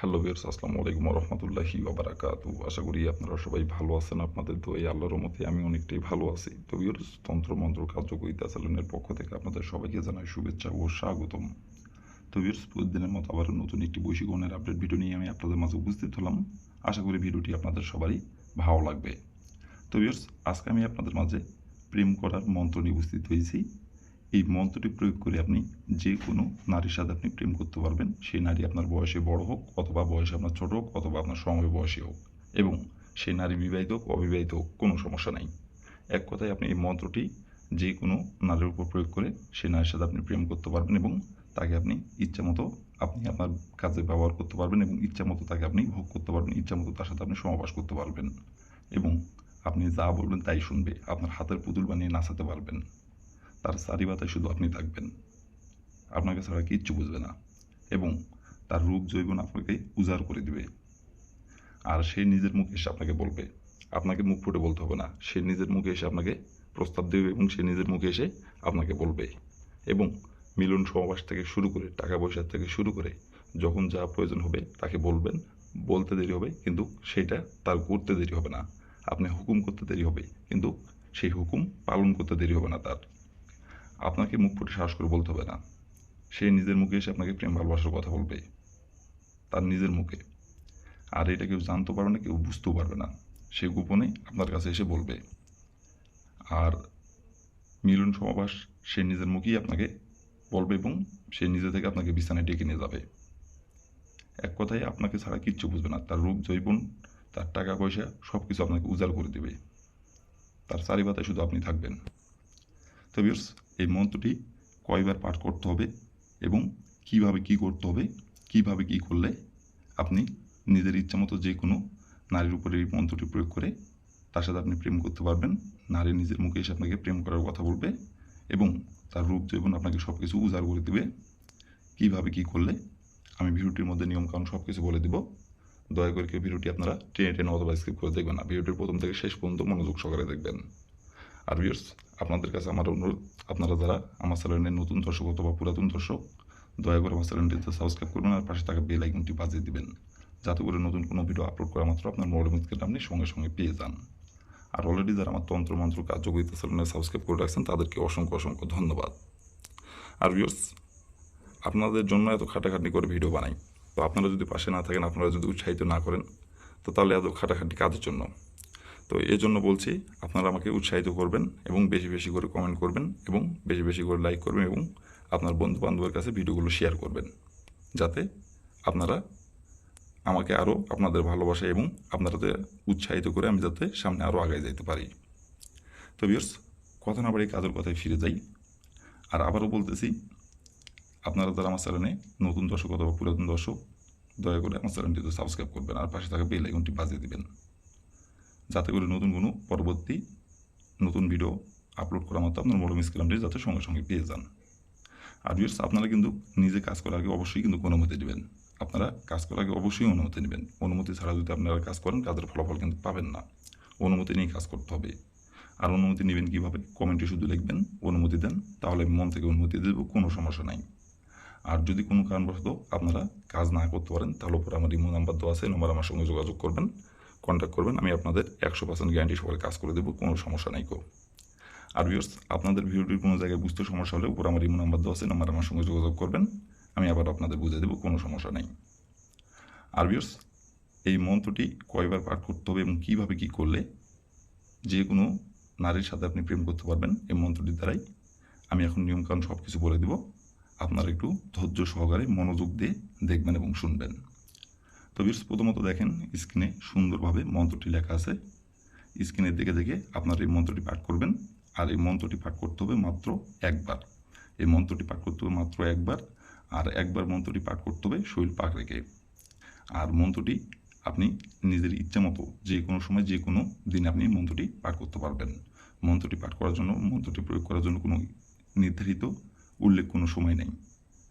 Hello বিয়ার্স আসসালামু আলাইকুম রহমতুল্লাহি বারাকাতু আশা করি আপনারা সবাই ভালো আছেন, আপনাদের তো এই আল্লাহর মতে আমি অনেকটাই ভালো আছি। তো তন্ত্র মন্ত্র কার্যকরিতা চ্যানেলের পক্ষ থেকে আপনাদের সবাইকে জানাই শুভেচ্ছা ও স্বাগতম। তো বিয়ার্স প্রতিদিনের মতো আবার নতুন একটি বৈশিকরণের আপডেট ভিডিও নিয়ে আমি আপনাদের মাঝে উপস্থিত হলাম। আশা করি ভিডিওটি আপনাদের সবারই ভালো লাগবে। তো বিয়ার্স আজকে আমি আপনাদের মাঝে প্রেম করার মন্ত্র নিয়ে উপস্থিত হয়েছি। এই মন্ত্রটি প্রয়োগ করে আপনি যে কোনো নারীর সাথে আপনি প্রেম করতে পারবেন। সেই নারী আপনার বয়সে বড় হোক অথবা বয়সে আপনার ছোট হোক অথবা আপনার সময় বয়সী হোক এবং সেই নারী বিবাহিত হোক, অবিবাহিত হোক, কোনো সমস্যা নাই। এক কথায় আপনি এই মন্ত্রটি যে কোনো নারীর উপর প্রয়োগ করে সেই নারীর সাথে আপনি প্রেম করতে পারবেন এবং তাকে আপনি ইচ্ছা মতো আপনি আপনার কাজে ব্যবহার করতে পারবেন এবং ইচ্ছা মতো তাকে আপনি ভোগ করতে পারবেন, ইচ্ছা মতো তার সাথে আপনি সমাবাস করতে পারবেন এবং আপনি যা বলবেন তাই শুনবে, আপনার হাতের পুতুল বানিয়ে নাচাতে পারবেন। তার চারিবাতায় শুধু আপনি থাকবেন। আপনাকে ছাড়া কিচ্ছু বুঝবে না এবং তার রূপ জৈবন আপনাকে উজাড় করে দিবে। আর সে নিজের মুখে এসে আপনাকে বলবে। আপনাকে মুখ ফুটে বলতে হবে না। সে নিজের মুখে এসে আপনাকে প্রস্তাব দেবে এবং সে নিজের মুখে এসে আপনাকে বলবে। এবং মিলন সমাবাস থেকে শুরু করে, টাকা পয়সা থেকে শুরু করে যখন যা প্রয়োজন হবে তাকে বলবেন। বলতে দেরি হবে, কিন্তু সেটা তার করতে দেরি হবে না। আপনি হুকুম করতে দেরি হবে, কিন্তু সেই হুকুম পালন করতে দেরি হবে না তার। আপনাকে মুখ ফুটে সাহস করে বলতে হবে না। সে নিজের মুখে এসে আপনাকে প্রেম, ভালোবাসার কথা বলবে। তার নিজের মুখে। আর এটা কেউ জানতে পারবে না, কেউ বুঝতেও পারবে না। সে গোপনে আপনার কাছে এসে বলবে। আর মিলন সমাবাস সে নিজের মুখেই আপনাকে বলবে এবং সে নিজে থেকে আপনাকে বিছানায় ডেকে নিয়ে যাবে। এক কথায় আপনাকে ছাড়া কিচ্ছু বুঝবে না। তার রূপ জৈবন তার টাকা, পয়সা সব কিছু আপনাকে উজাড় করে দেবে। তার চারিপাতায় শুধু আপনি থাকবেন। তো ভিউয়ার্স এই মন্ত্রটি কয়বার পাঠ করতে হবে এবং কীভাবে কি করতে হবে, কীভাবে কি করলে আপনি নিজের ইচ্ছা মতো যে কোনো নারীর উপরে এই মন্ত্রটি প্রয়োগ করে তার সাথে আপনি প্রেম করতে পারবেন। নারী নিজের মুখে এসে আপনাকে প্রেম করার কথা বলবে এবং তার রূপ জীবন আপনাকে সব কিছু উজাড় করে দেবে, কীভাবে কি করলে আমি ভিডিওটির মধ্যে নিয়ম নিয়মকানুন সব কিছু বলে দিব। দয়া করে কেউ ভিডিওটি আপনারা টেনে টেনে অথবা স্কিপ করে দেখবেন না। ভিডিওটির প্রথম থেকে শেষ পর্যন্ত মনোযোগ সহকারে দেখবেন। আর ভিউয়ার্স আপনাদের কাছে আমার অনুরোধ, আপনারা যারা আমার চ্যানেলের নতুন দর্শক অথবা পুরাতন দর্শক, দয়া করে আমার চ্যানেলটিতে সাবস্ক্রাইব করবেন আর পাশে থাকা বেল আইকনটি বাজিয়ে দিবেন, যাতে করে নতুন কোনো ভিডিও আপলোড করা মাত্র আপনার মোবাইল মিথকে আপনি সঙ্গে সঙ্গে পেয়ে যান। আর অলরেডি যারা আমার তন্ত্র মন্ত্র কার্যকরিতা চ্যানেলে সাবস্ক্রাইব করে রাখছেন, তাদেরকে অসংখ্য অসংখ্য ধন্যবাদ। আর ভিউয়ার্স আপনাদের জন্য এত খাটাখাটি করে ভিডিও বানাই, তো আপনারা যদি পাশে না থাকেন, আপনারা যদি উৎসাহিত না করেন, তো তাহলে এত খাটাখাটি কাজের জন্য। তো এই জন্য বলছি, আপনারা আমাকে উৎসাহিত করবেন এবং বেশি বেশি করে কমেন্ট করবেন এবং বেশি বেশি করে লাইক করবেন এবং আপনার বন্ধু বান্ধবের কাছে ভিডিওগুলো শেয়ার করবেন। যাতে আপনারা আমাকে আরও আপনাদের ভালোবাসা এবং আপনাদের উৎসাহিত করে আমি যাতে সামনে আরও আগায় যেতে পারি। তো বিয়ার্স কথা না বাড়ি কাজের কথায় ফিরে যাই। আর আবারও বলতেছি, আপনারা যারা আমার চ্যানেলে নতুন দর্শক অথবা পুরাতন দর্শক, দয়া করে আমার চ্যানেলটিতে সাবস্ক্রাইব করবেন আর পাশে থাকা বেল আইকনটি বাজিয়ে দেবেন। যাতে করে নতুন কোনো পরবর্তী নতুন ভিডিও আপলোড করা মতো আপনার মোবাইল স্ক্রিনটি যাতে সঙ্গে সঙ্গে পেয়ে যান। আর ভিউয়ার্স আপনারা কিন্তু নিজে কাজ করার আগে অবশ্যই কিন্তু অনুমতি নেবেন। আপনারা কাজ করার আগে অবশ্যই অনুমতি নেবেন। অনুমতি ছাড়া যদি আপনারা কাজ করেন, কাজের ফলাফল কিন্তু পাবেন না। অনুমতি নিয়ে কাজ করতে হবে। আর অনুমতি নেবেন কীভাবে? কমেন্টে শুধু লিখবেন, অনুমতি দেন, তাহলে আমি মন থেকে অনুমতি দেবো, কোনো সমস্যা নাই। আর যদি কোনো কারণবশত আপনারা কাজ না করতে পারেন, তাহলে উপরে আমার ইমো নাম্বার দেওয়া আছে নম্বর আমার সঙ্গে যোগাযোগ করবেন। কন্ট্যাক্ট করবেন, আমি আপনাদের একশো পার্সেন্ট গ্যারান্টি সবাই কাজ করে দেবো, কোনো সমস্যা নাই কো আর ভিউর্স আপনাদের ভিডিওটির কোনো জায়গায় বুঝতে সমস্যা হলে উপর আমার ইমো নাম্বার দেওয়া আছে নাম্বার আমার সঙ্গে যোগাযোগ করবেন, আমি আবার আপনাদের বুঝে দেবো, কোনো সমস্যা নেই। আর ভিউর্স এই মন্ত্রটি কয়বার পাঠ করতে হবে এবং কীভাবে কী করলে যে কোনো নারীর সাথে আপনি প্রেম করতে পারবেন, এই মন্ত্রটির দ্বারাই আমি এখন নিয়মকানুন সব কিছু বলে দেব। আপনারা একটু ধৈর্য সহকারে মনোযোগ দিয়ে দেখবেন এবং শুনবেন। তো বিশ প্রথমত দেখেন স্ক্রিনে সুন্দরভাবে মন্ত্রটি লেখা আছে। স্ক্রিনের দিকে দেখে আপনার এই মন্ত্রটি পাঠ করবেন। আর এই মন্ত্রটি পাঠ করতে হবে মাত্র একবার। এই মন্ত্রটি পাঠ করতে হবে মাত্র একবার। আর একবার মন্ত্রটি পাঠ করতে হবে শৈল পাক রেখে। আর মন্ত্রটি আপনি নিজের ইচ্ছা মতো যে কোনো সময়, যে কোনো দিন আপনি মন্ত্রটি পাঠ করতে পারবেন। মন্ত্রটি পাঠ করার জন্য, মন্ত্রটি প্রয়োগ করার জন্য কোনো নির্ধারিত উল্লেখ কোনো সময় নেই।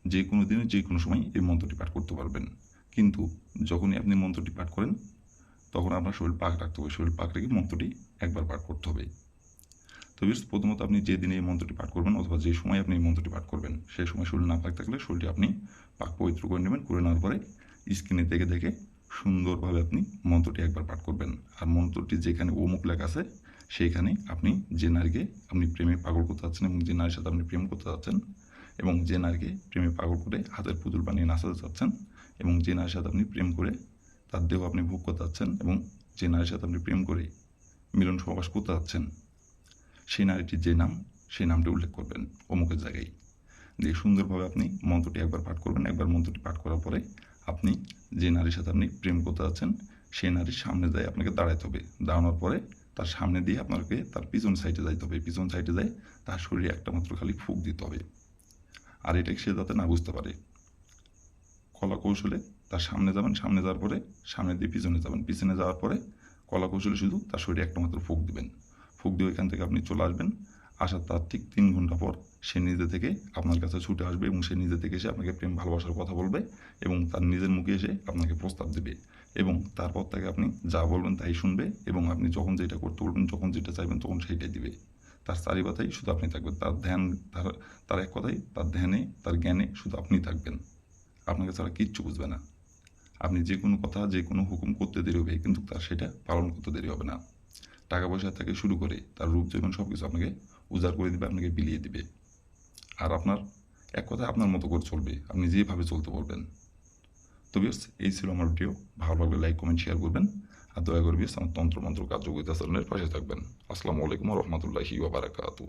যে কোনো দিনে, যে কোনো সময় এই মন্ত্রটি পাঠ করতে পারবেন। কিন্তু যখনই আপনি মন্ত্রটি পাঠ করেন, তখন আপনার শরীর পাক রাখতে হবে। শরীর পাক রেখে মন্ত্রটি একবার পাঠ করতে হবে। তো বিশ প্রথমত আপনি যে দিনে এই মন্ত্রটি পাঠ করবেন অথবা যে সময় আপনি এই মন্ত্রটি পাঠ করবেন সেই সময় শরীর না পাক থাকলে শরীরটি আপনি পাক পবিত্র করে নেবেন, করে নেওয়ার পরে স্ক্রিনে দেখে দেখে সুন্দরভাবে আপনি মন্ত্রটি একবার পাঠ করবেন। আর মন্ত্রটি যেখানে অমুক লেখা আছে সেইখানে আপনি যে নারীকে আপনি প্রেমে পাগল করতে চাচ্ছেন এবং যে নারীর সাথে আপনি প্রেম করতে চাচ্ছেন এবং যে নারীকে প্রেমে পাগল করে হাতের পুতুল বানিয়ে নাচাতে চাচ্ছেন এবং যে নারীর সাথে আপনি প্রেম করে তার দেহ আপনি ভোগ করতে যাচ্ছেন এবং যে নারীর সাথে আপনি প্রেম করে মিলন সহবাস করতে যাচ্ছেন। সেই নারীটির যে নাম, সেই নামটি উল্লেখ করবেন অমুকের জায়গায়। দিয়ে সুন্দরভাবে আপনি মন্ত্রটি একবার পাঠ করবেন। একবার মন্ত্রটি পাঠ করার পরে আপনি যে নারীর সাথে আপনি প্রেম করতে যাচ্ছেন, সেই নারীর সামনে যায় আপনাকে দাঁড়াইতে হবে। দাঁড়ানোর পরে তার সামনে দিয়ে আপনাকে তার পিছন সাইডে যাইতে হবে। পিছন সাইডে যায় তার শরীরে একটা মাত্র খালি ফুক দিতে হবে। আর এটা সে যাতে না বুঝতে পারে কলা কৌশলে তার সামনে যাবেন, সামনে যাওয়ার পরে, সামনে দিয়ে পিছনে যাবেন। পিছনে যাওয়ার পরে কলা কৌশলে শুধু তার শরীরে একটা মাত্র ফুক দিবেন। ফুক দিয়ে ওইখান থেকে আপনি চলে আসবেন। আসার তার ঠিক তিন ঘণ্টা পর সে নিজে থেকে আপনার কাছে ছুটে আসবে এবং সে নিজে থেকে এসে আপনাকে প্রেম, ভালোবাসার কথা বলবে এবং তার নিজের মুখে এসে আপনাকে প্রস্তাব দেবে এবং তারপর তাকে আপনি যা বলবেন তাই শুনবে এবং আপনি যখন যেটা করতে বলবেন, যখন যেটা চাইবেন তখন সেইটাই দিবে। তার চারি কথাই শুধু আপনি থাকবেন। তার ধ্যান, তার তার এক কথাই, তার ধ্যানে, তার জ্ঞানে শুধু আপনি থাকবেন। আপনাকে ছাড়া কিচ্ছু বুঝবে না। আপনি যে কোনো কথা যে কোনো হুকুম করতে দেরি হবে, কিন্তু তার সেটা পালন করতে দেরি হবে না। টাকা পয়সা থেকে শুরু করে তার রূপ, জীবন সব কিছু আপনাকে উজাড় করে দিবে, আপনাকে বিলিয়ে দিবে। আর আপনার এক কথায় আপনার মতো করে চলবে। আপনি যেভাবে চলতে বলবেন তো বিয়স এই ছিল আমার ভিডিও ভালো লাগলে লাইক কমেন্ট শেয়ার করবেন। আর দয়া করে বিয়স আমার তন্ত্র মন্ত্র কার্যকরিতা চলনের পাশে থাকবেন। আসসালামু আলাইকুম রহমতুল্লাহি ওবারাকাতু